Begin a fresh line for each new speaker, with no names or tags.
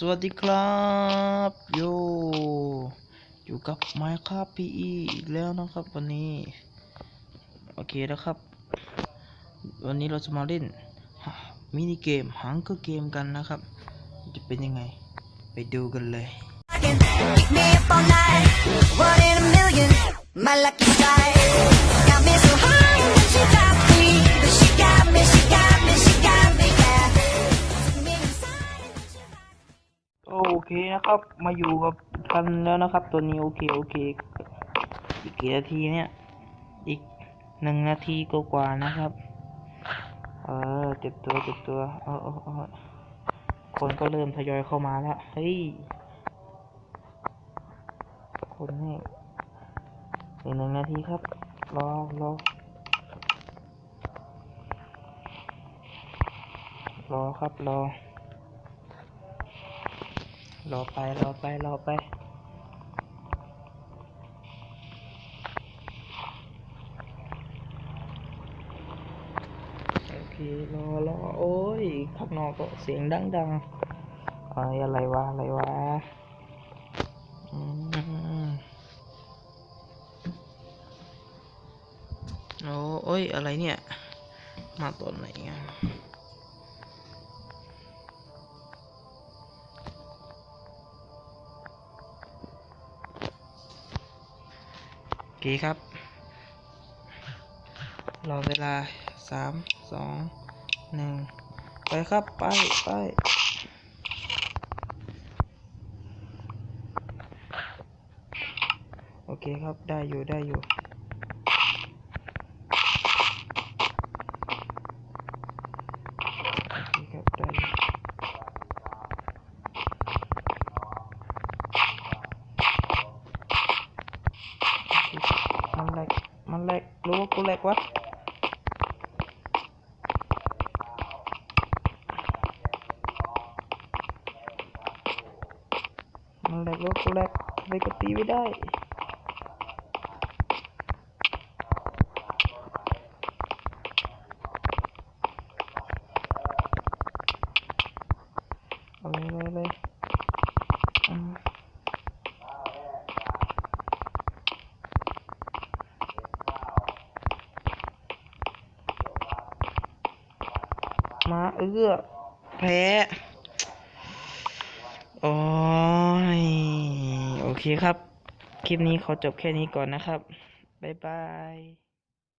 สวัสดีครับโยอยู่กับ Minecraft PE อีกแล้วนะครับวันนี้ โอเคนะครับ วันนี้เราจะมาเล่นมินิเกมหังก็เกมกันนะครับ จะเป็นยังไง ไปดูกันเลย
Keep me up all night. One in a million, my lucky
side. เคนะครับ มาอยู่กับกันแล้วนะครับ ตัวนี้โอเคโอเค อีกกี่นาทีเนี่ย อีกหนึ่งนาทีกว่าๆนะครับ เออเจ็บตัวเจ็บตัวเออเออเออคนก็เริ่มทยอยเข้ามาแล้วเฮ้ยคนนี่อีกหนึ่งนาทีครับ รอรอรอครับรอ รอไปรอไปรอไป โอเครอรอโอ้ยข้างนอกก็เสียงดังดังอะไรอะไรวะ อะไรวะโอ้โอ้ยอะไรเนี่ย มาตอนไหนอะ กี่คครับรอเวลาสามสองหนึ่งไปครับ ไป ไปโอเคครับได้อยู่ได้อยู่ โอเคครับ ได้อยู่ มันแหลก มันแหลก รู้ว่ากูแหลกวะมันแหลกรู้ว่ากูแหลกทำไมก็ตีไม่ได้ เอาเลยเลยเลยอืม มาเอื้อ แพ้โอ้ยโอเคครับ คลิปนี้ขอจบแค่นี้ก่อนนะครับ บ๊ายบาย